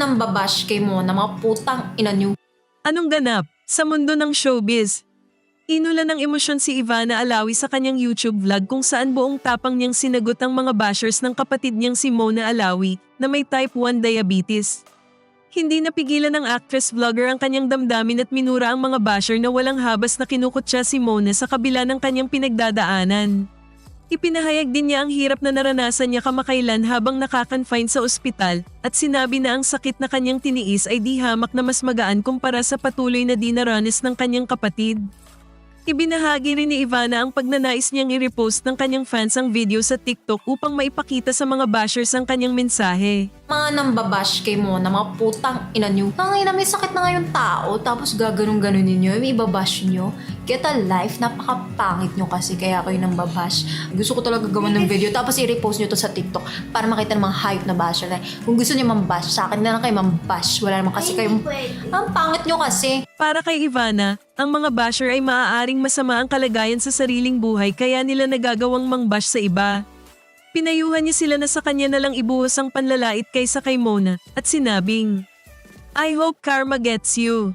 nang babash kay Mona, mga putang ina. Anong ganap sa mundo ng showbiz? Inula ng emosyon si Ivana Alawi sa kanyang YouTube vlog kung saan buong tapang niyang sinagot ang mga bashers ng kapatid niyang si Mona Alawi na may type 1 diabetes. Hindi napigilan ng actress vlogger ang kanyang damdamin at minura ang mga basher na walang habas na kinukutya si Mona sa kabila ng kanyang pinagdadaanan. Ipinahayag din niya ang hirap na naranasan niya kamakailan habang nakakonfine sa ospital at sinabi na ang sakit na kanyang tiniis ay di hamak na mas magaan kumpara sa patuloy na dinaranas ng kanyang kapatid. Ibinahagi rin ni Ivana ang pagnanais niyang i-repost ng kanyang fans ang video sa TikTok upang maipakita sa mga bashers ang kanyang mensahe. Mga nang babash kay Mona, mga putang ina niyo. Tangay na may sakit na ngayon tao, tapos gaganong-ganon ninyo, may ibabash nyo. Get a life, napakapangit nyo kasi kaya kayo nang babash. Gusto ko talaga gawan ng video, tapos i-repost nyo to sa TikTok para makita ng mga hype na basher. na, Kung gusto nyo mambash, sa akin na lang kayo mambash. Wala naman kasi kayong... Ang pangit nyo kasi. Para kay Ivana, ang mga basher ay maaaring masama ang kalagayan sa sariling buhay kaya nila nagagawang mangbash sa iba. Pinayuhan niya sila na sa kanya na lang ibuhos ang panlalait kaysa kay Mona at sinabing, I hope karma gets you.